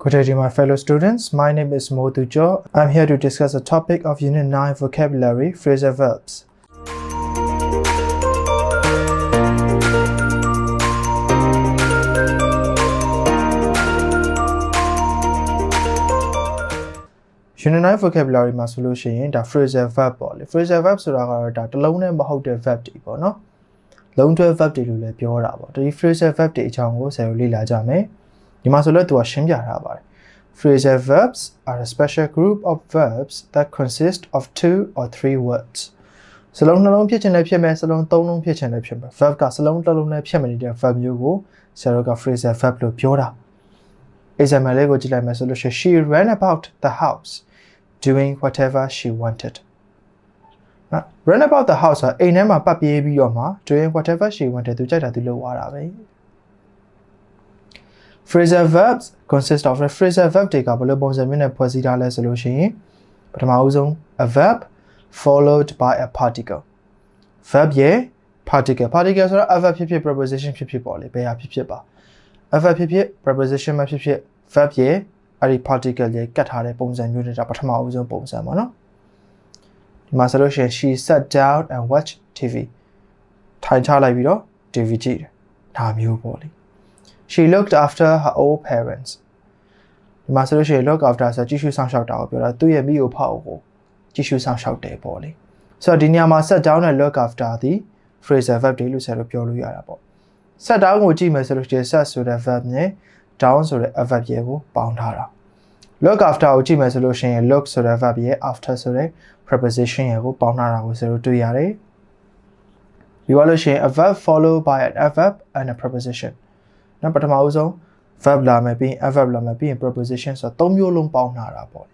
Good day, my fellow students. My name is Modujo. I'm here to discuss the topic of Unit 9 Vocabulary Phrasal Verbs. Unit 9 vocabulary မှာဆိုလို့ရှိရင်ဒါ phrasal verb ပေါ့လေ phrasal verb ဆိုတာကတော့ဒါတစ်လုံးနဲ့မဟုတ်တဲ့ verb တွေပေါ့နော်လုံးတွဲ verb တွေလို့လည်းပြောတာပေါ့ဒီ phrasal verb တွေအကြောင်းကိုဆရာတို့လေ့လာကြမယ် ဒီမှာဆိုလို့သူကရှင်းပြထားပါတယ် phrasal verbs are a special group of verbs that consist of two or three words စလုံးနှလုံးဖြစ်ချင်လည်းဖြစ်မယ်စလုံးသုံးလုံးဖြစ်ချင်လည်းဖြစ်မယ် verb ကစလုံးတစ်လုံးနဲ့ဖြစ်မနေတဲ့ verb မျိုးကိုဆရာတို့က phrasal verb လို့ပြောတာ example လေးကိုကြည့်လိုက်မယ်ဆိုလို့ရှိရင် she ran about the house doing whatever she wanted နော် run about the house ဆိုအိမ်ထဲမှာပတ်ပြေးပြီးတော့မှ doing whatever she wanted သူကြိုက်တာသူလုပ်သွားတာပဲ phrasal verbs consist of a phrasal verb တွေကဘယ်လိုပုံစံမျိုးနဲ့ဖွဲ့စည်းထားလဲဆိုလို့ရှိရင်ပထမဦးဆုံး a verb followed by a particle verb ရဲ့ particle particle ဆိုတာ a verb ဖြစ်ဖြစ် preposition ဖြစ်ဖြစ်ပေါ့လေဘယ်ဟာဖြစ်ဖြစ်ပါ a verb ဖြစ်ဖြစ် preposition မဖြစ်ဖြစ် verb ရဲ့အဲ့ဒီ particle ရဲ့ကတ်ထားတဲ့ပုံစံမျိုးတွေဒါပထမဦးဆုံးပုံစံပေါ့နော်ဒီမှာဆိုလို့ရှိရင် she sat down and watched TV ထိုင်ချလိုက်ပြီးတော့ TV ကြည့်တယ်ဒါမျိုးပေါ့လေ she looked after her old parents ဒီမှာဆိုလို့ရှိရင် look after ဆိုကြည့်ရှုဆောင်ရှောက်တာကိုပြောတာသူ့ရဲ့မိကိုဖောက်ကိုကြည့်ရှုဆောင်ရှောက်တယ်ပေါ့လေဆိုတော့ဒီနေရာမှာ set down နဲ့ look after ဒီ phrasal verb တွေလို့ဆရာတို့ပြောလို့ရတာပေါ့ set down ကိုကြည့်မယ်ဆိုလို့ရှိရင် set ဆိုတဲ့ verb နဲ့ down ဆိုတဲ့ verb ရဲ့ကိုပေါင်းထားတာ look after ကိုကြည့်မယ်ဆိုလို့ရှိရင် look ဆိုတဲ့ verb ရဲ့ after ဆိုတဲ့ preposition ရဲ့ကိုပေါင်းထားတာကိုဆရာတို့တွေ့ရတယ်ပြီးတော့လို့ရှိရင် a verb followed by an adverb and a preposition နော်ပထမဦးဆုံး verb လာမယ်ပြီးရင် adverb လာမယ်ပြီးရင် preposition ဆိုတော့၃မျိုးလုံးပေါင်းထားတာပေါ့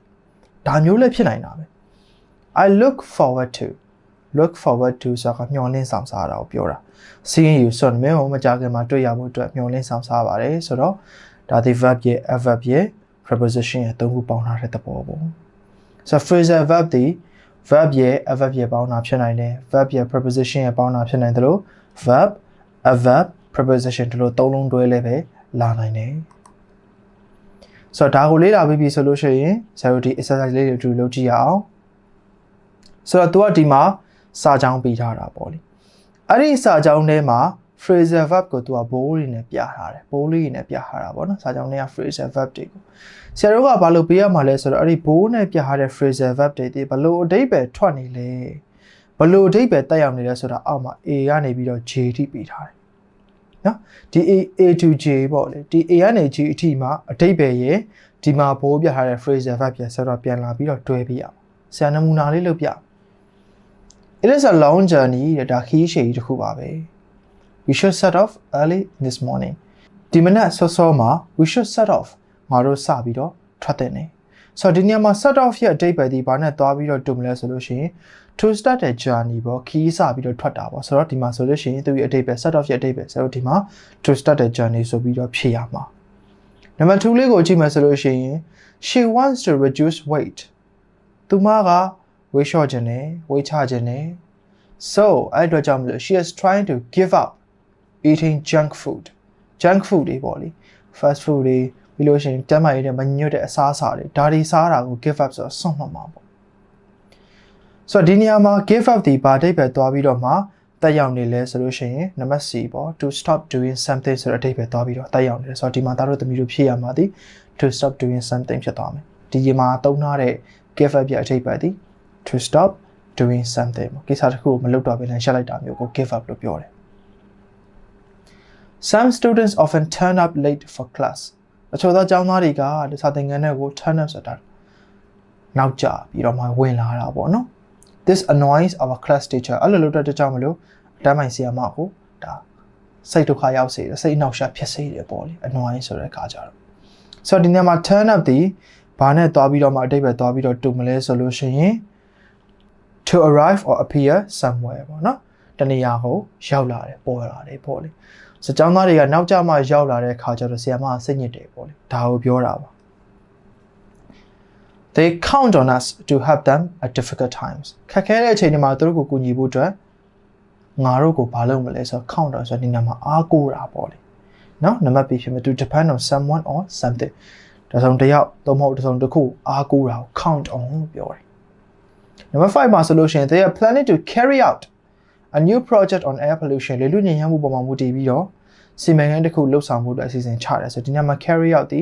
ဒါမျိုးလည်းဖြစ်နိုင်တာပဲ I look forward to look forward to ဆိုတာကမျှော်လင့်ဆောင်စားတာကိုပြောတာ seeing you ဆိုတော့မင်းကိုမကြခင်မှာတွေ့ရဖို့အတွက်မျှော်လင့်ဆောင်စားပါတယ်ဆိုတော့ဒါဒီ verb ရဲ့ adverb ရဲ့ preposition ရဲ့သုံးခုပေါင်းထားတဲ့သဘောပေါ့ဆိုတော့ phrasal verb ဒီ verb ရဲ့ adverb ရဲ့ပေါင်းတာဖြစ်နိုင်တယ် verb ရဲ့ preposition ရဲ့ပေါင်းတာဖြစ်နိုင်တယ်လို့ verb adverb preposition တို့လိုသုံးလုံးတွဲလဲပဲလာနိုင်တယ်ဆိုတော့ဒါကိုလေ့လာပြီးပြီဆိုလို့ရှိရင်ဆရာတို့ဒီ exercise လေးတွေအတူလုပ်ကြည့်ရအောင်ဆိုတော့ तू ကဒီမှာစာကြောင်းပေးထားတာပေါ့လေအဲ့ဒီစာကြောင်းထဲမှာ phrasal verb ကို तू ကဘိုးလေးနဲ့ပြထားတယ်ဘိုးလေးနဲ့ပြထားတာပေါ့နော်စာကြောင်းထဲက phrasal verb တွေကိုဆရာတို့ကဘာလို့ပေးရမှာလဲဆိုတော့အဲ့ဒီဘိုးနဲ့ပြထားတဲ့ phrasal verb တွေဒီဘလို့အဓိပ္ပာယ်ထွက်နေလဲဘလို့အဓိပ္ပာယ်တက်ရောက်နေလဲဆိုတာအောက်မှာ A ကနေပြီးတော့ J ထိပေးထားတယ် နော်ဒီ A A to J ပေါ့လေဒီ A ကနေ G အထိမှာအတိတ်ပဲရေဒီမှာဘိုးပြထားတဲ့ phrasal verb ပြန်ဆက်တော့ပြန်လာပြီးတော့တွဲပြရအောင်ဆရာနမူနာလေးလုပ်ပြ It is a long journey တဲ့ဒါခီးရှည်ကြီးတစ်ခုပါပဲ We should set off early this morning ဒီမနက်စောစောမှာ we should set off ငါတို့စပြီးတော့ထွက်တဲ့နေ ဆိုတော့ဒီနေရာမှာ set off ရဲ့အတိတ်ပဲဒီဘာနဲ့သွားပြီးတော့တူမလဲဆိုလို့ရှိရင် to start a journey ပေါ့ခီးစပြီးတော့ထွက်တာပေါ့ဆိုတော့ဒီမှာဆိုလို့ရှိရင်သူ့ရဲ့အတိတ်ပဲ set off ရဲ့အတိတ်ပဲဆိုတော့ဒီမှာ to start a journey ဆိုပြီးတော့ဖြည့်ရမှာနံပါတ်2လေးကိုကြည့်မယ်ဆိုလို့ရှိရင် she wants to reduce weight သူမက weight လျှော့ခြင်းနဲ့ weight ချခြင်းနဲ့ so အဲ့အတွက်ကြောင့်မလို့ she is trying to give up eating junk food junk food တွေပေါ့လေ fast food တွေ ပြီးလို့ရှိရင်တမ်းမာရတဲ့မညွတ်တဲ့အစားအစာတွေဒါတွေစားတာကို give up ဆိုတော့ဆွန့်မှတ်မှာပေါ့ဆိုတော့ဒီနေရာမှာ give up ဒီဘာအဓိပ္ပာယ်သွားပြီးတော့မှတက်ရောက်နေလဲဆိုလို့ရှိရင်နံပါတ် C ပေါ့ to stop doing something ဆိုတဲ့အဓိပ္ပာယ်သွားပြီးတော့တက်ရောက်နေတယ်ဆိုတော့ဒီမှာသားတို့သမီးတို့ဖြည့်ရမှာဒီ to stop doing something ဖြစ်သွားမယ်ဒီဒီမှာသုံးထားတဲ့ give up ရဲ့အဓိပ္ပာယ်ဒီ to stop doing something ပေါ့ကိစ္စတစ်ခုကိုမလုပ်တော့ဘဲနဲ့ရှက်လိုက်တာမျိုးကို give up လို့ပြောတယ် Some students often turn up late for class အချို့သောကျောင်းသားတွေကဒီစာသင်ခန်းထဲကို turn up ဆိုတာနောက်ကျပြီးတော့မှဝင်လာတာပေါ့နော် This annoys our class teacher အဲ့လိုလုပ်တဲ့ကြောင့်မလို့အတန်းပိုင်းဆရာမကိုဒါစိတ်ဒုက္ခရောက်စေတယ်စိတ်အနှောက်အယှက်ဖြစ်စေတယ်ပေါ့လေ annoy ဆိုတဲ့အခါကျတော့ဆိုတော့ဒီနေရာမှာ turn up ဒီဘာနဲ့သွားပြီးတော့မှအတိတ်ပဲသွားပြီးတော့တူမလဲဆိုလို့ရှိရင် to arrive or appear somewhere ပေါ့နော်တနေရာကိုရောက်လာတယ်ပေါ်လာတယ်ပေါ့လေ စကြောင်းသားတွေကနောက်ကျမှရောက်လာတဲ့အခါကျတော့ဆီယမကစိတ်ညစ်တယ်ပေါ့လေဒါကိုပြောတာပါ They count on us to help them at difficult times ခက်ခဲတဲ့အချိန်တွေမှာသူတို့ကိုကူညီဖို့အတွက်ငါတို့ကိုဘာလုပ်မလဲဆိုတော့ count on ဆိုတဲ့နေရာမှာအားကိုးတာပေါ့လေနော်နံပါတ် B ဖြစ်မယ် to depend on someone or something တတစ်စုံတစ်ယောက်သို့မဟုတ်တစ်စုံတစ်ခုအားကိုးတာကို count on လို့ပြောတယ် Number 5မှာဆိုလို့ရှိရင် they are planning to carry out a new project on air pollution လေလူညဉ့်ညမ်းမှုပေါ်မှာမူတည်ပြီးတော့စီမံကိန်းတစ်ခုလှုပ်ဆောင်မှုအတွက်အစီအစဉ်ချတယ်ဆိုဒီညမှာ carry out ဒီ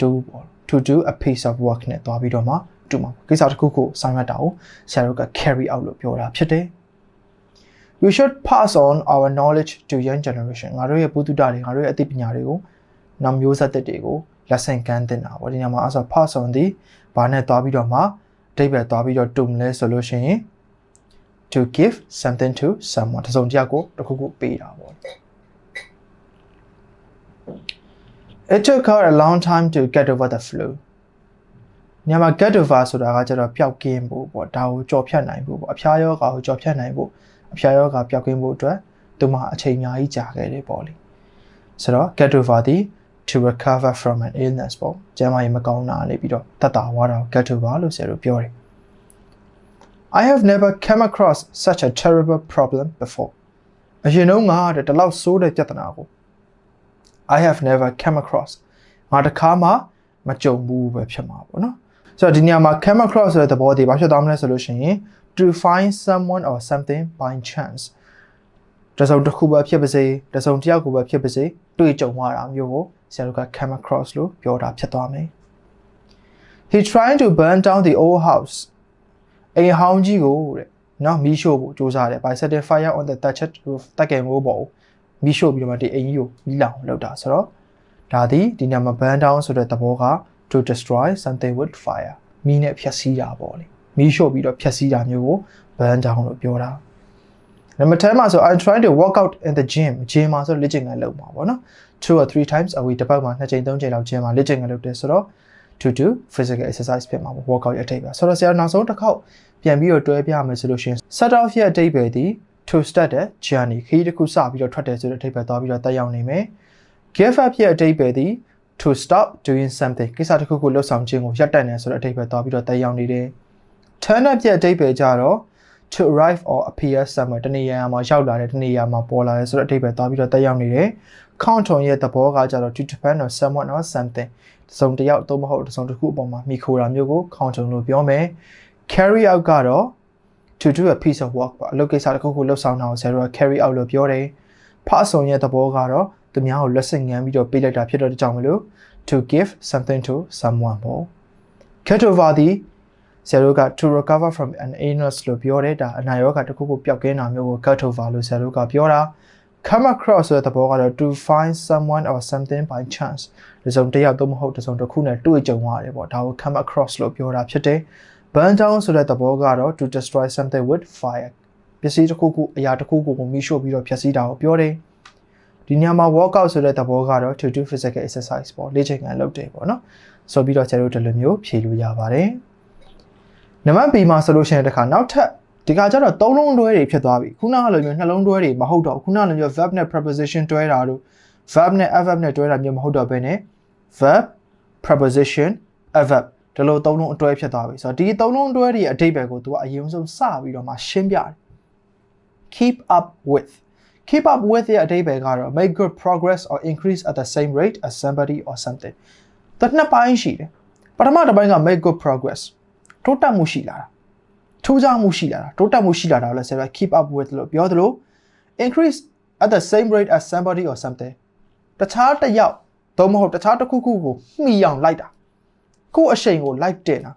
do ပေါ့ to do a piece of work နဲ့တွားပြီးတော့မှတူမှာကိစ္စတစ်ခုခုဆောင်ရွက်တာကိုဆရာတို့က carry out လို့ပြောတာဖြစ်တယ် we should pass on our knowledge to young generation ငါတို့ရဲ့ပုဒ္ဒတာတွေငါတို့ရဲ့အသိပညာတွေကိုနောက်မျိုးဆက်သက်တွေကိုလက်ဆင့်ကမ်းတင်တာပေါ့ဒီညမှာအဲ့ဆို pass on ဒီဘာနဲ့တွားပြီးတော့မှအဓိပ္ပာယ်တွားပြီးတော့တူမလဲဆိုလို့ရှိရင် to give something to someone တစ်စုံတစ်ယောက်ကိုတစ်ခုခုပေးတာပေါ့ It took her a long time to get over the flu ညမှာ get over ဆိုတာကကျတော့ပျောက်ကင်းဖို့ပေါ့ဒါကိုကြော်ဖြတ်နိုင်ဖို့ပေါ့အဖျားယောဂါကိုကြော်ဖြတ်နိုင်ဖို့အဖျားယောဂါပျောက်ကင်းဖို့အတွက်သူမအချိန်အများကြီးကြာခဲ့တယ်ပေါ့လေဆိုတော့ get over ဒီ to recover from an illness ပေါ့ကျန်းမာရေးမကောင်းတာနေပြီးတော့တတ်တာဝါတာကို get over လို့ဆရာတို့ပြောတယ် I have never come across such a terrible problem before အရင်တော့ငါတဲ့ဒီလောက်ဆိုးတဲ့ပြဿနာကို I have never come across ငါတခါမှမကြုံဘူးပဲဖြစ်မှာပေါ့နော်ဆိုတော့ဒီနေရာမှာ come across ဆိုတဲ့သဘောတည်းဘာဖြစ်သွားမလဲဆိုလို့ရှိရင် to find someone or something by chance တစုံတစ်ခုပဲဖြစ်ပါစေတစုံတစ်ယောက်ကိုပဲဖြစ်ပါစေတွေ့ကြုံရတာမျိုးကိုဆရာတို့က come across လို့ပြောတာဖြစ်သွားမယ် He trying to burn down the old house အိမ်ဟောင်းကြီးကိုတဲ့နော်မီးရှို့ဖို့စူးစမ်းတယ် by setting fire on the thatched roof တက်ကယ်မိုးပေါ်မီးရှို့ပြီးတော့မှဒီအိမ်ကြီးကိုမီးလောင်လုပ်တာဆိုတော့ဒါဒီဒီညမှာ burn down ဆိုတဲ့သဘောက to destroy something with fire မီးနဲ့ဖျက်ဆီးတာပေါ့လေမီးရှို့ပြီးတော့ဖျက်ဆီးတာမျိုးကို burn down လို့ပြောတာ number 10မှာဆို I'm trying to work out in the gym gym မှာဆိုလေ့ကျင့်ခန်းလုပ်မှာပေါ့နော်2 or 3 times a week တစ်ပတ်မှာ2ချိန်3ချိန်လောက် gym မှာလေ့ကျင့်ခန်းလုပ်တယ်ဆိုတော့ to do physical exercise ဖြစ်မှာပေါ့ workout ရဲ့အထိပ္ပယ်ဆိုတော့ဆရာနောက်ဆုံးတစ်ခေါက်ပြန်ပြီးတော့တွဲပြမယ်ဆိုလို့ရှိရင် start off ရဲ့အထိပ္ပယ်ဒီ to start တဲ့ journey ခရီးတစ်ခုစပြီးတော့ထွက်တယ်ဆိုတဲ့အထိပ္ပယ်သွားပြီးတော့တက်ရောက်နေမယ် give up ရဲ့အထိပ္ပယ်ဒီ to stop doing something ကိစ္စတစ်ခုခုလုပ်ဆောင်ခြင်းကိုရပ်တန့်တယ်ဆိုတဲ့အထိပ္ပယ်သွားပြီးတော့တက်ရောက်နေတယ် turn up ရဲ့အထိပ္ပယ်ကြတော့ to arrive or appear somewhere တနေရာမှာရောက်လာတယ်တနေရာမှာပေါ်လာတယ်ဆိုတဲ့အထိပ္ပယ်သွားပြီးတော့တက်ရောက်နေတယ် count on ရဲ့သဘောကကြတော့ to depend on someone or something တစ်စုံတစ်ယောက်သို့မဟုတ်တစ်စုံတစ်ခုအပေါ်မှာမိခိုတာမျိုးကို count on လို့ပြောမယ် carry out ကတော့ to do a piece of work ပေါ့အလုပ်ကိစ္စတစ်ခုခုလုပ်ဆောင်တာကိုဆရာတို့က carry out လို့ပြောတယ် pass on ရဲ့သဘောကတော့သူများကိုလက်ဆင့်ငန်းပြီးတော့ပေးလိုက်တာဖြစ်တော့ကြောင့်မလို့ to give something to someone ပေါ့ get over ဒီဆရာတို့က to recover from an illness လို့ပြောတယ်ဒါအနာရောဂါတစ်ခုခုပျောက်ကင်းတာမျိုးကို get over လို့ဆရာတို့ကပြောတာ come across ဆိုတဲ့သဘောကတော့ to find someone or something by chance ဒီစုံတစ်ယောက်သို့မဟုတ်တစ်စုံတစ်ခုနဲ့တွေ့ကြုံရတယ်ပေါ့ဒါကို come across လို့ပြောတာဖြစ်တယ် burn down ဆိုတဲ့သဘောကတော့ to destroy something with fire ပစ္စည်းတစ်ခုခုအရာတစ်ခုခုကိုမိရှို့ပြီးတော့ဖျက်ဆီးတာကိုပြောတယ်ဒီညမှာ workout ဆိုတဲ့သဘောကတော့ to do physical exercise ပေါ့လေ့ကျင့်ခန်းလုပ်တယ်ပေါ့နော်ဆိုပြီးတော့ကျတို့ဒီလိုမျိုးဖြေလို့ရပါတယ်နံပါတ် B မှာဆိုလို့ရှိရင်တခါနောက်ထပ် ဒီကကြတော့သုံးလုံးတွဲတွေဖြစ်သွားပြီခုနကလိုမျိုးနှလုံးတွဲတွေမဟုတ်တော့ခုနကလိုမျိုး verb နဲ့ preposition တွဲတာတို့ verb နဲ့ adverb နဲ့တွဲတာမျိုးမဟုတ်တော့ဘဲနဲ့ verb preposition adverb ဒီလိုသုံးလုံးအတွဲဖြစ်သွားပြီဆိုတော့ဒီသုံးလုံးအတွဲတွေအဓိပ္ပာယ်ကို तू ကအရင်ဆုံးစပြီးတော့မှရှင်းပြတယ် keep up with keep up with ရဲ့အဓိပ္ပာယ်ကတော့ make good progress or increase at the same rate as somebody or something တနှစ်ပိုင်းရှိတယ်ပထမတစ်ပိုင်းက make good progress တိုးတက်မှုရှိလာတာ ထူးခြားမှုရှိလာတာတိုးတက်မှုရှိလာတာကိုလည်းဆရာ keep up with လို့ပြောသလို increase at the same rate as somebody or something တခြားတစ်ယောက်သို့မဟုတ်တခြားတစ်ခုခုကိုမှီအောင်လိုက်တာကိုယ့်အရှိန်ကိုလိုက်တင်တာ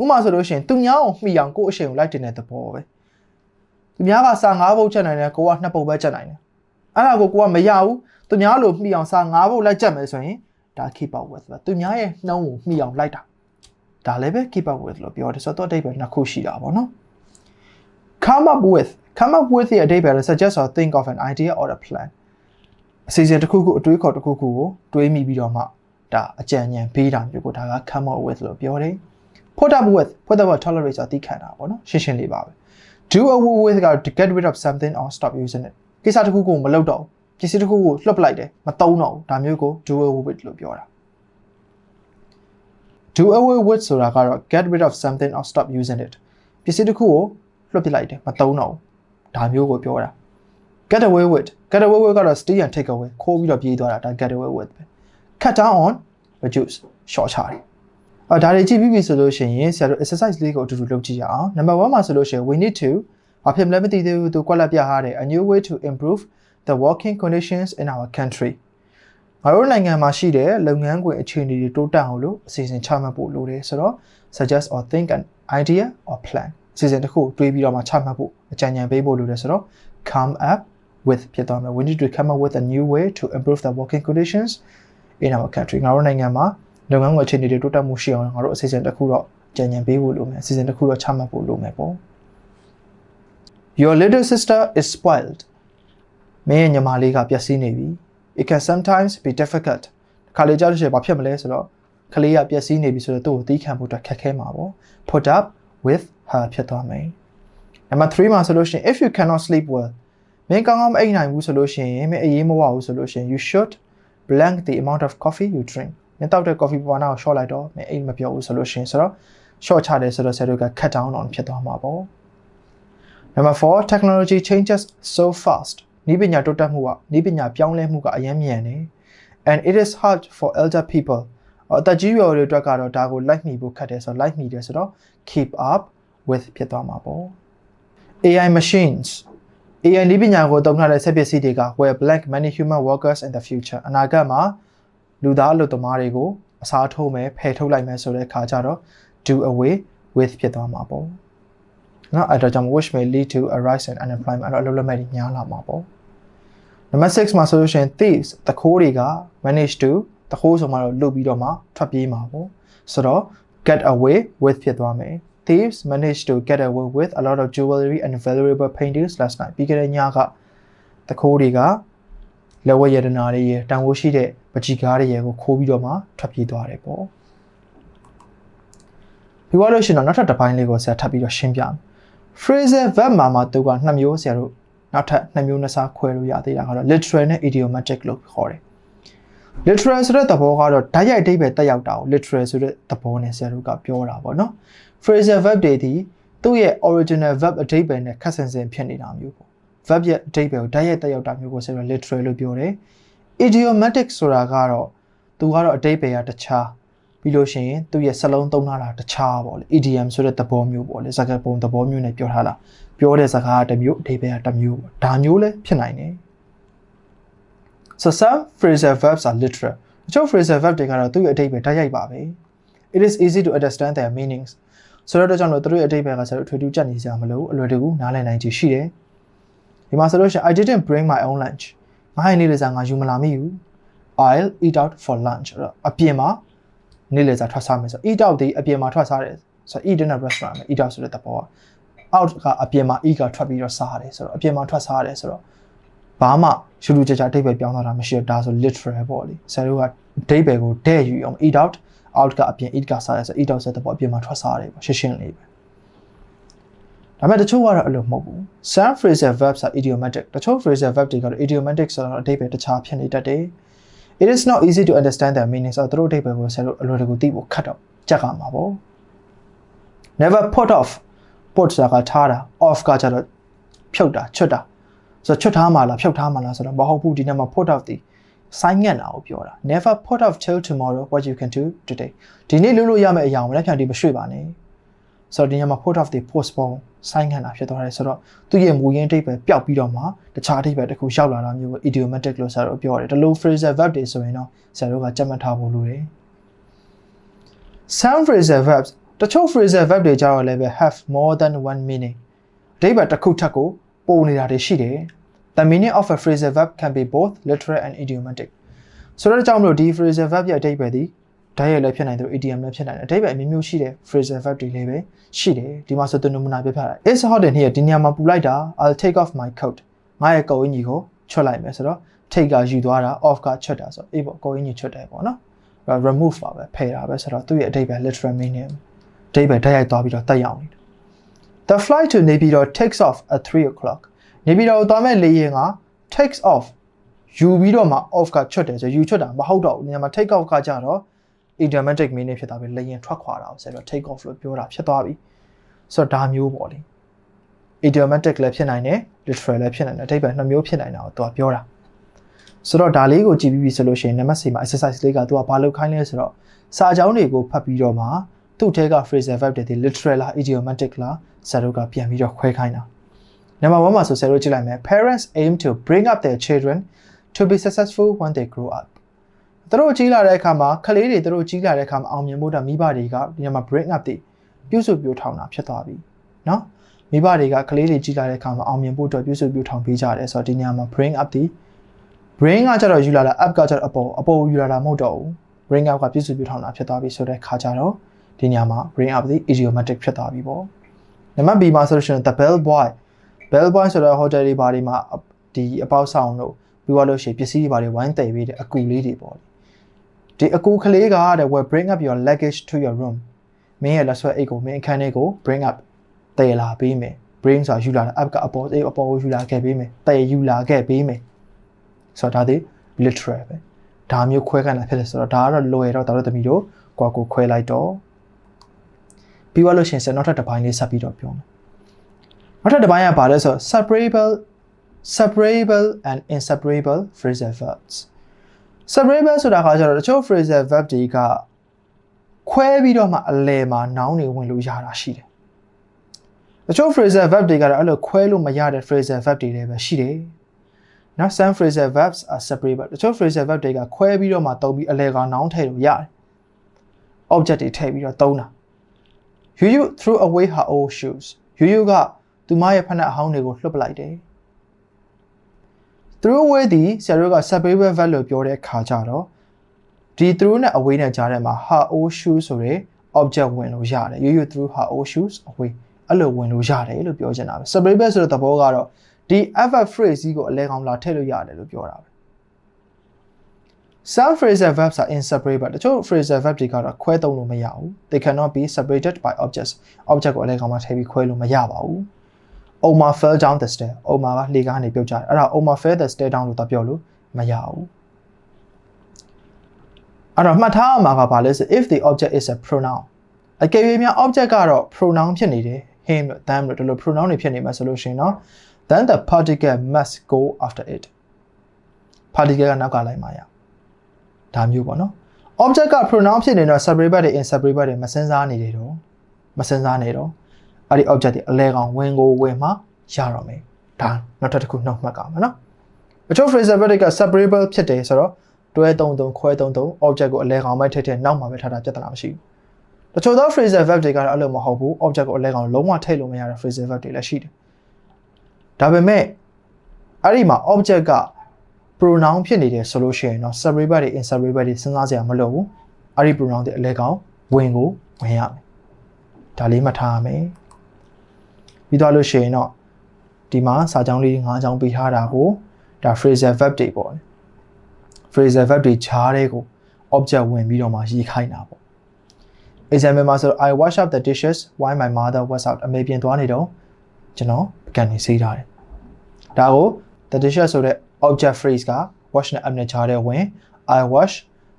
ဥပမာဆိုလို့ရှိရင်သူများကိုမှီအောင်ကိုယ့်အရှိန်ကိုလိုက်တင်တဲ့သဘောပဲသူများကစာ၅ပုတ်ချက်နိုင်တယ်ကိုက2ပုတ်ပဲချက်နိုင်တယ်အဲ့ဒါကိုကိုကမရဘူးသူများလိုမှီအောင်စာ၅ပုတ်လိုက်ချက်မယ်ဆိုရင်ဒါ keep up with ပဲသူများရဲ့နှုံးကိုမှီအောင်လိုက်တာ ဒါလည်းပဲ keep up with လို့ပြောတယ်ဆိုတော့အတိတ်ပဲနှစ်ခုရှိတာပေါ့နော် come up with come up with ရဲ့အတိတ်ပဲ suggest or think of an idea or a plan အစီအစဉ်တစ်ခုခုအတွေးခေါ်တစ်ခုခုကိုတွေးမိပြီးတော့မှဒါအကြံဉာဏ်ပေးတာမျိုးကိုဒါက come up with လို့ပြောတယ် put up with put up with tolerate ဆိုတာသိခံတာပေါ့နော်ရှင်းရှင်းလေးပါပဲ do away with က to get rid of something or stop using it ကိစ္စတစ်ခုကိုမလုပ်တော့ဘူးပစ္စည်းတစ်ခုကိုလွှတ်ပလိုက်တယ်မသုံးတော့ဘူးဒါမျိုးကို do away with လို့ပြောတာ do away with ဆိုတာကတော့ get rid of something or stop using it ပစ္စည်းတစ်ခုကိုလွှတ်ပလိုက်တယ်မသုံးတော့ဘူးဒါမျိုးကိုပြောတာ get away with get away with ကတော့ steal and take away ခိုးပြီးတော့ပြေးသွားတာဒါ get away with ပဲ cut down on reduce short ချတယ်အော်ဒါတွေကြည့်ပြီးပြီဆိုလို့ရှိရင်ဆရာတို့ exercise လေးကိုအတူတူလုပ်ကြည့်ရအောင် number 1မှာဆိုလို့ရှိရင် we need to ဘာဖြစ်မလဲမသိသေးဘူးသူကွက်လက်ပြထားတယ် a new way to improve the working conditions in our country ငါတို့နိုင်ငံမှာရှိတဲ့လုပ်ငန်းခွင်အခြေအနေတွေတိုးတက်အောင်လို့အစီအစဉ်ချမှတ်ဖို့လိုတယ်ဆိုတော့ suggest or think an idea or plan အစီအစဉ်တစ်ခုတွေးပြီးတော့မှချမှတ်ဖို့အကြံဉာဏ်ပေးဖို့လိုတယ်ဆိုတော့ come up with ဖြစ်သွားမယ် we need to come up with a new way to improve the working conditions in our country ငါတို့နိုင်ငံမှာလုပ်ငန်းခွင်အခြေအနေတွေတိုးတက်မှုရှိအောင်ငါတို့အစီအစဉ်တစ်ခုတော့ကြံဉာဏ်ပေးဖို့လိုမယ်အစီအစဉ်တစ်ခုတော့ချမှတ်ဖို့လိုမယ်ပေါ့ Your little sister is spoiled မင်းရဲ့ညီမလေးကပျက်စီးနေပြီ it can sometimes be difficult ခါလေးကြောက်လို့ရှိရင်ဘာဖြစ်မလဲဆိုတော့ကလေးကပျက်စီးနေပြီဆိုတော့သူ့ကိုသီးခံဖို့အတွက်ခက်ခဲမှာပေါ့ put up with her ဖြစ်သွားမယ် number 3မှာဆိုလို့ရှိရင် if you cannot sleep well မင်းကောင်းကောင်းမအိပ်နိုင်ဘူးဆိုလို့ရှိရင်မင်းအေးရေးမဝဘူးဆိုလို့ရှိရင် you should blank the amount of coffee you drink မင်းတောက်တဲ့ coffee ပမာဏကို short လိုက်တော့မင်းအိပ်မပြောဘူးဆိုလို့ရှိရင်ဆိုတော့ short ချတယ်ဆိုတော့ဆရာတို့က cut down on ဖြစ်သွားမှာပေါ့ Number 4 technology changes so fast နည်းပညာတိုးတက်မှုကနည်းပညာပြောင်းလဲမှုကအရင်မြန်နေ and it is hard for elder people အသက်ကြီးရွယ်တွေအတွက်ကတော့ဒါကိုလိုက်မိဖို့ခက်တယ်ဆိုတော့ like မိတယ်ဆိုတော့ keep up with ဖြစ်သွားမှာပေါ့ AI machines AI နည်းပညာကိုသုံးထားတဲ့စက်ပစ္စည်းတွေက will black many human workers in the future အနာဂတ်မှာလူသားအလုပ်သမားတွေကိုအစားထိုးမယ်ဖယ်ထုတ်လိုက်မယ်ဆိုတဲ့အခါကျတော့ do away with ဖြစ်သွားမှာပေါ့နော်အဲ့တော့ကြောင့် which may lead to a rise in unemployment အဲ့တော့အလုပ်လက်မဲ့တွေများလာမှာပေါ့ number 6မှာဆိုလို့ရှိရင် thieves တခိုးတွေက manage to တခိုးဆိုမှတော့လုတ်ပြီးတော့မှထွက်ပြေးမှာပေါ့ဆိုတော့ get away with ဖြစ်သွားမယ် thieves managed to get away with a lot of jewelry and valuable paintings last night ပြီးခဲ့တဲ့ညကတခိုးတွေကလက်ဝဲရတနာတွေရတန်ဖိုးရှိတဲ့ပကြီကားတွေရကိုခိုးပြီးတော့မှထွက်ပြေးသွားတယ်ပေါ့ပြီးသွားလို့ရှိရင်တော့နောက်ထပ်တစ်ပိုင်းလေးကိုဆရာထပ်ပြီးတော့ရှင်းပြမယ် phrasal verb မှာမှာသူကနှစ်မျိုးဆရာတို့ နောက်ထပ်နှစ်မျိုးနှစ်စားခွဲလို့ရသေးတာကတော့ literal နဲ့ idiomatic လို့ခေါ်တယ် literal ဆိုတဲ့သဘောကတော့ဓာတ်ရိုက်အဓိပ္ပာယ်တက်ရောက်တာကို literal ဆိုတဲ့သဘောနဲ့ဆရာတို့ကပြောတာပေါ့နော် phrasal verb တွေဒီသူ့ရဲ့ original verb အဓိပ္ပာယ်နဲ့ခက်ဆင်ဆင်ဖြစ်နေတာမျိုးပေါ့ verb ရဲ့အဓိပ္ပာယ်ကိုဓာတ်ရိုက်တက်ရောက်တာမျိုးကိုဆရာတို့ literal လို့ပြောတယ် idiomatic ဆိုတာကတော့သူကတော့အဓိပ္ပာယ်ကတခြား ပြီးလို့ရှိရင်သူ့ရဲ့စလုံးသုံးထားတာတခြားပေါ့လေ idiom ဆိုတဲ့သဘောမျိုးပေါ့လေစကားပုံသဘောမျိုးနဲ့ပြောထားတာပြောတဲ့စကားကတစ်မျိုးအဓိပ္ပာယ်ကတစ်မျိုးဒါမျိုးလည်းဖြစ်နိုင်တယ် so some phrasal verbs are literal တချို့ phrasal verb တွေကတော့သူ့ရဲ့အဓိပ္ပာယ်ဓာတ်ရိုက်ပါပဲ it is easy to understand their meanings ဆိုတော့ကြောင့်လို့သူတို့ရဲ့အဓိပ္ပာယ်ကဆိုတော့ထွေထူးကြက်နေကြမလို့အလွယ်တကူနားလည်နိုင်ချေရှိတယ်ဒီမှာဆိုလို့ရှိရင် I didn't bring my own lunch ငါဟိုင်းလေးစားငါယူမလာမိဘူး I'll eat out for lunch အဲ့တော့အပြင်မှာ နေ့လည်စာထွက်စားမယ်ဆို eat out ဒီအပြင်မှာထွက်စားတယ်ဆို eat in a restaurant မှာ eat out ဆိုတဲ့သဘောက out ကအပြင်မှာ eat ကထွက်ပြီးတော့စားရတယ်ဆိုတော့အပြင်မှာထွက်စားရတယ်ဆိုတော့ဘာမှရှုလူကြကြအတိတ်ပဲပြောင်းသွားတာမရှိတော့ဒါဆို literal ပေါ့လေဆရာတို့ကအတိတ်ပဲကိုတဲ့ယူအောင် eat out out ကအပြင် eat ကစားရဆို eat out ဆိုတဲ့သဘောအပြင်မှာထွက်စားရတယ်ပေါ့ရှင်းရှင်းလေးပဲဒါပေမဲ့တချို့ကတော့အဲ့လိုမဟုတ်ဘူး some phrasal verbs are idiomatic တချို့ phrasal verb တွေကတော့ idiomatic ဆိုတော့အတိတ်ပဲတခြားဖြစ်နေတတ်တယ် it is not easy to understand their meaning ဆိုတော့သူတို့အတိတ်ပဲကိုဆရာတို့အလွယ်တကူသိဖို့ခက်တော့ကြက်ကမှာပေါ့ never put off put ဆိုတာကထားတာ off ကကျတော့ဖြုတ်တာချွတ်တာဆိုတော့ချွတ်ထားမှလားဖြုတ်ထားမှလားဆိုတော့မဟုတ်ဘူးဒီနေ့မှာ put off ဒီဆိုင်းငံ့တာကိုပြောတာ never put off till tomorrow what you can do today ဒီနေ့လုပ်လို့ရမယ့်အရာကိုလည်းပြန်ဒီမရွှေ့ပါနဲ့ ဆိုတော့ဒီညမှာ put off ဒီ postpone ဆိုင်းငံ့တာဖြစ်သွားတယ်ဆိုတော့သူ့ရဲ့မူရင်းအဓိပ္ပာယ်ပျောက်ပြီးတော့မှတခြားအဓိပ္ပာယ်တစ်ခုရောက်လာတာမျိုးကို idiomatic လို့ဆရာတို့ပြောတယ်ဒီလို phrasal verb တွေဆိုရင်တော့ဆရာတို့ကကြက်မှတ်ထားဖို့လိုတယ် some phrasal verbs တချို့ phrasal verb တွေကြတော့လည်းပဲ have more than one meaning အဓိပ္ပာယ်တစ်ခုထက်ကိုပိုနေတာတွေရှိတယ် the meaning of a phrasal verb can be both literal and idiomatic ဆိုတော့ကြောင့်မလို့ဒီ phrasal verb ရဲ့အဓိပ္ပာယ်ဒီဓာ တ်ရိုက်လည်းဖြစ်နိုင်တယ် idiom လည်းဖြစ်နိုင်တယ်အဓိပ္ပာယ်အမျိုးမျိုးရှိတယ် phrasal verb တွေလည်းပဲရှိတယ်ဒီမှာဆိုသူနမူနာပြပြတာ it's hot in here ဒီနေရာမှာပူလိုက်တာ I'll take off my coat ငါရဲ့ကော်အင်ကြီးကိုချွတ်လိုက်မယ်ဆိုတော့ take ကယူသွားတာ off ကချွတ်တာဆိုအေးပေါ့ကော်အင်ကြီးချွတ်တယ်ပေါ့နော် remove ပါပဲဖယ်တာပဲဆိုတော့သူ့ရဲ့အဓိပ္ပာယ် literal meaning အဓိပ္ပာယ်ဓာတ်ရိုက်သွားပြီးတော့တက်ရောက်နေတယ် The flight to Nebido takes off at 3 o'clock နေပြည်တော်ကိုသွားမဲ့လေယာဉ်က takes off ယူပြီးတော့မှ off ကချွတ်တယ်ဆိုယူချွတ်တာမဟုတ်တော့ဘူးနေရာမှာ take off ကကြတော့ idiomatic meaning ဖြစ်သွားပြီလေယာဉ်ထွက်ခွာတာကိုဆိုတော့ take off လို့ပြောတာဖြစ်သွားပြီဆိုတော့ဒါမျိုးပေါ့လေ idiomatic လည်းဖြစ်နိုင်တယ် literal လည်းဖြစ်နိုင်တယ်အဓိပ္ပာယ်နှစ်မျိုးဖြစ်နိုင်တာကိုသူကပြောတာဆိုတော့ဒါလေးကိုကြည့်ပြီးပြီဆိုလို့ရှိရင်နံပါတ်4မှာ exercise လေးကသူကဘာလုပ်ခိုင်းလဲဆိုတော့စာကြောင်းတွေကိုဖတ်ပြီးတော့မှသူ့ထဲက phrasal verb တွေဒီ literal လား idiomatic လားဆရာတို့ကပြန်ပြီးတော့ခွဲခိုင်းတာနံပါတ်1မှာဆိုဆရာတို့ကြည့်လိုက်မယ် parents aim to bring up their children to be successful when they grow up သူတို့ကြီးလာတဲ့အခါမှာကလေးတွေသူတို့ကြီးလာတဲ့အခါမှာအောင်မြင်ဖို့တော့မိဘတွေကဒီမှာ bring up တွေပြုစုပြောထောင်တာဖြစ်သွားပြီเนาะမိဘတွေကကလေးတွေကြီးလာတဲ့အခါမှာအောင်မြင်ဖို့အတွက်ပြုစုပြောထောင်ပေးကြတယ်ဆိုတော့ဒီနေရာမှာ bring up တွေ brain ကကြတော့ယူလာတာ app ကကြတော့အပေါ်အပေါ်ယူလာတာမဟုတ်တော့ဘူး brain up ကပြည့်စုံပြထောင်တာဖြစ်သွားပြီဆိုတဲ့ခါကြတော့ဒီညမှာ brain up ဒီ idiomatic ဖြစ်သွားပြီပေါ့နံပါတ် B မှာဆိုလို့ရှိရင် the bell boy bell boy ဆိုတော့ hotel တွေဘာတွေမှာဒီအပေါက်ဆောင်တို့ပြီးသွားလို့ရှိရင်ပစ္စည်းတွေဘာတွေဝိုင်းတည်ပြီးတဲ့အကူလေးတွေပေါ့ ဒီအကူကလေးကတဲ့ will bring up your luggage to your room မင်းရဲ့လက်ဆွဲအိတ်ကိုမင်းအခန်းထဲကို bring up တည်လာပေးမယ် bring ဆိုတာယူလာတာ app ကအပေါ်အိတ်အပေါ်ကိုယူလာခဲ့ပေးမယ်တည်ယူလာခဲ့ပေးမယ်ဆိုတော့ဒါဒီ literal ပဲဒါမျိုးခွဲခိုင်းတာဖြစ်တယ်ဆိုတော့ဒါကတော့လွယ်တော့ဒါတို့သမီးတို့ကိုယ့်ကိုခွဲလိုက်တော့ပြီးသွားလို့ရှိရင်ဆက်နောက်ထပ်တစ်ပိုင်းလေးဆက်ပြီးတော့ပြောမယ်နောက်ထပ်တစ်ပိုင်းကဘာလဲဆိုတော့ separable separable and inseparable phrasal verbs separable ဆိုတာကကျတော့တချို့ phrasal verb တွေက ခွဲပြီးတော့မှအလယ်မှာ noun တွေဝင်လို့ရတာရှိတယ်တချို့ phrasal verb တွေကတော့အဲ့လိုခွဲလို့မရတဲ့ phrasal verb တွေလည်းပဲရှိတယ်နော် some phrasal verbs are separable တချို့ phrasal verb တွေကခွဲပြီးတော့မှတုံးပြီးအလဲကောင် noun ထည့်လို့ရတယ် object တွေထည့်ပြီးတော့တုံးတာ you you threw away her old shoes you you ကသူမရဲ့ဖက်နှက်အဟောင်းတွေကိုလွှတ်ပလိုက်တယ် throw away ဒီဆရာတို့က separable verb လို့ပြောတဲ့ခါကြတော့ဒီ throw နဲ့ away နဲ့ကြားထဲမှာ her old shoes ဆိုတဲ့ object ဝင်လို့ရတယ် you you threw her old shoes away အဲ့လိုဝင်လို့ရတယ်လို့ပြောချင်တာပဲ separable ဆိုတဲ့သဘောကတော့ဒီ adverb phrase ကြီးကိုအလဲကောင်လာထည့်လို့ရတယ်လို့ပြောတာပဲ some phrasal verbs are inseparable တချို့ phrasal verb တွေကတော့ခွဲသုံးလို့မရဘူး they cannot be separated by objects object ကိုအလဲကောင်မှာထည့်ပြီးခွဲလို့မရပါဘူး Omar fell down the stair Omar ကလေကားနေပြုတ်ကျတယ်အဲ့ဒါ Omar fell the stair down လို့တော့ပြောလို့မရဘူးအဲ့တော့မှတ်ထားရမှာကဘာလဲဆို if the object is a pronoun အကယ်၍များ object ကတော့ pronoun ဖြစ်နေတယ် him လို့ them လို့ဒီလို pronoun တွေဖြစ်နေမှာဆိုလို့ရှိရင်เนาะ then the particle must go after it particle ကနောက်ကလိုက်မှာရဒါမျိုးပေါ့နော် object က pronoun ဖြစ်နေတော့ separable တွေ inseparable တွေမစင်စားနေတယ်တော့မစင်စားနေတော့ အဲ့ဒီ object တွေအလဲကောင်ဝင်ကိုဝင်မှာရတော့မယ်ဒါနောက်ထပ်တစ်ခုနှုတ်မှတ်ကြမှာနော်အချို့ phrasal verb တွေက separable ဖြစ်တယ်ဆိုတော့တွဲသုံးသုံးခွဲသုံးသုံး object ကိုအလဲကောင်မိုက်ထည့်ထည့်နောက်မှာပဲထားတာပြဿနာမရှိဘူးတချို့သော phrasal verb တွေကတော့အဲ့လိုမဟုတ်ဘူး object ကိုအလဲကောင်လုံးဝထည့်လို့မရတဲ့ phrasal verb တွေလည်းရှိတယ်ဒါပေမဲ့အဲ့ဒီမှာ object က pronoun ဖြစ်နေတယ်ဆိုလို့ရှိရင်တော့ separable တွေ inseparable တွေစဉ်းစားစရာမလိုဘူးအဲ့ဒီ pronoun တွေအလဲကောင်ဝင်ကိုဝင်ရမယ်ဒါလေးမှတ်ထားရမယ် ပြီးသွားလို့ရှိရင်တော့ဒီမှာစာကြောင်းလေး၅ကြောင်းပေးထားတာကိုဒါ phrasal verb တွေပေါ့ phrasal verb တွေခြားတဲ့ကို object ဝင်ပြီးတော့မှရေးခိုင်းတာပေါ့ example မှာဆို I wash up the dishes while my mother was out အမေပြင်သွားနေတော့ကျွန်တော်ကန်နေစေးထားတယ်ဒါကို the dishes ဆိုတဲ့ object phrase က wash နဲ့ up နဲ့ခြားတဲ့ဝင် I wash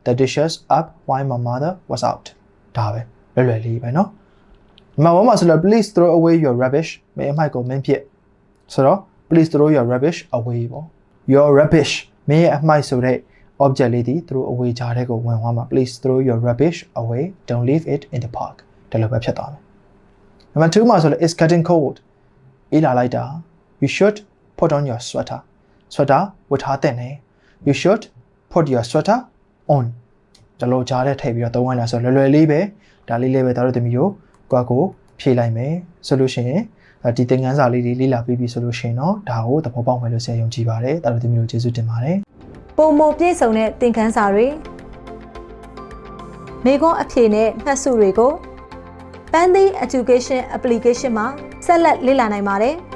the dishes up while my mother was out ဒါပဲလွယ်လွယ်လေးပဲเนาะ ဒီမှာမှာဆိုတော့ please throw away your rubbish မင်းအမိုက်ကိုမင်းဖြစ်ဆိုတော့ please throw your rubbish away ပေါ့ your rubbish မင်းရဲ့အမိုက်ဆိုတဲ့ object လေးဒီ throw away ဂျာတဲ့ကိုဝင်သွားမှာ please throw your rubbish away don't leave it in the park ဒါလိုပဲဖြစ်သွားမယ်နံပါတ်2မှာဆိုလို့ it's getting cold အေးလာလိုက်တာ you should put on your sweater sweater ဝတ်ထားတဲ့နေ you should put your sweater on ဒါလိုကြားတဲ့ထည့်ပြီးတော့သုံးရတာဆိုလွယ်လွယ်လေးပဲဒါလေးလေးပဲဒါတို့တမီကို ကိုယ့်ကိုဖြည့်လိုက်မယ်ဆိုလို့ရှိရင်ဒီသင်ခန်းစာလေးတွေလေ့လာပြီးပြီဆိုလို့ရှိရင်တော့ဒါကိုသဘောပေါက်မယ်လို့ဆရာယုံကြည်ပါတယ်ဒါတို့တမီကိုကျေးဇူးတင်ပါတယ်ပုံမပြည့်စုံတဲ့သင်ခန်းစာတွေမိခွန်းအဖြေနဲ့မှတ်စုတွေကို Pandy Education Application မှာဆက်လက်လေ့လာနိုင်ပါတယ်။